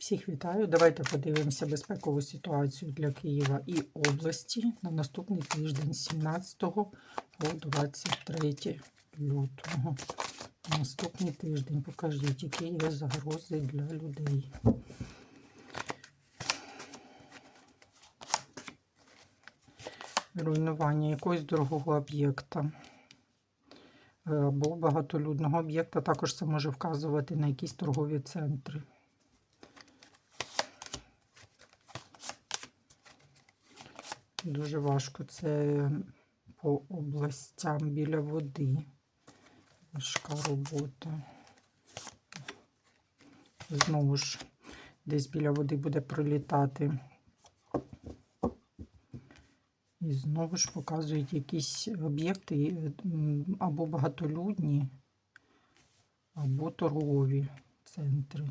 Всіх вітаю. Давайте подивимося безпекову ситуацію для Києва і області на наступний тиждень 17 по 23 лютого. Наступний тиждень покажіть, які є загрози для людей. Руйнування якогось дорогого об'єкта е, або багатолюдного об'єкта. Також це може вказувати на якісь торгові центри. Дуже важко це по областям біля води. Важка робота. Знову ж, десь біля води буде пролітати. І знову ж показують якісь об'єкти або багатолюдні, або торгові центри.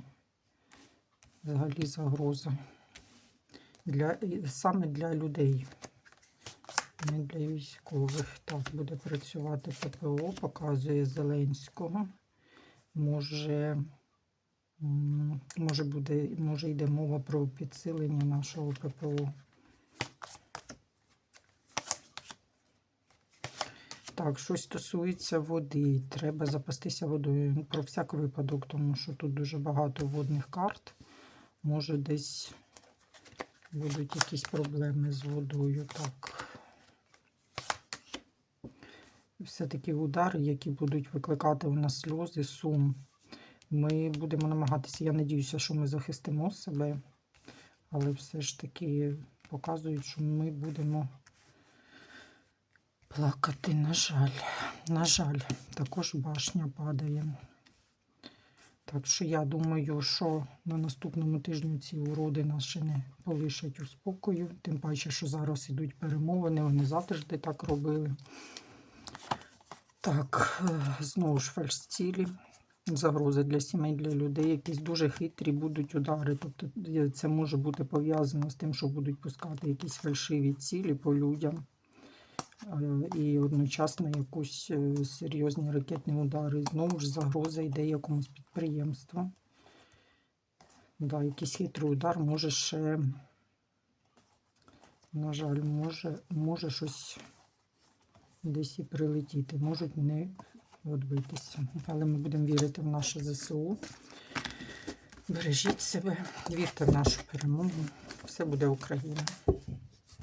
Взагалі загроза. Для, саме для людей, не для військових. Так, буде працювати ППО, показує Зеленського. Може, може, буде, може йде мова про підсилення нашого ППО. Так, щось стосується води. Треба запастися водою про всяк випадок, тому що тут дуже багато водних карт. Може, десь будуть якісь проблеми з водою. Так. Все-таки удари, які будуть викликати у нас сльози, сум. Ми будемо намагатися, я надіюся, що ми захистимо себе, але все ж таки показують, що ми будемо плакати, на жаль. На жаль, також башня падає. Так що я думаю, що на наступному тижні ці уроди нас ще не полишать у спокою. Тим паче, що зараз ідуть перемовини, вони завжди так робили. Так, е, знову ж фальшцілі. Загрози для сімей, для людей, якісь дуже хитрі будуть удари. Тобто е, це може бути пов'язано з тим, що будуть пускати якісь фальшиві цілі по людям. Е, І одночасно якусь е, серйозні ракетні удари. Знову ж загроза йде якомусь підприємству. Да, якийсь хитрий удар може ще, на жаль, може, може щось десь і прилетіти, можуть не відбитися. Але ми будемо вірити в наше ЗСУ. Бережіть себе, вірте в нашу перемогу. Все буде Україна.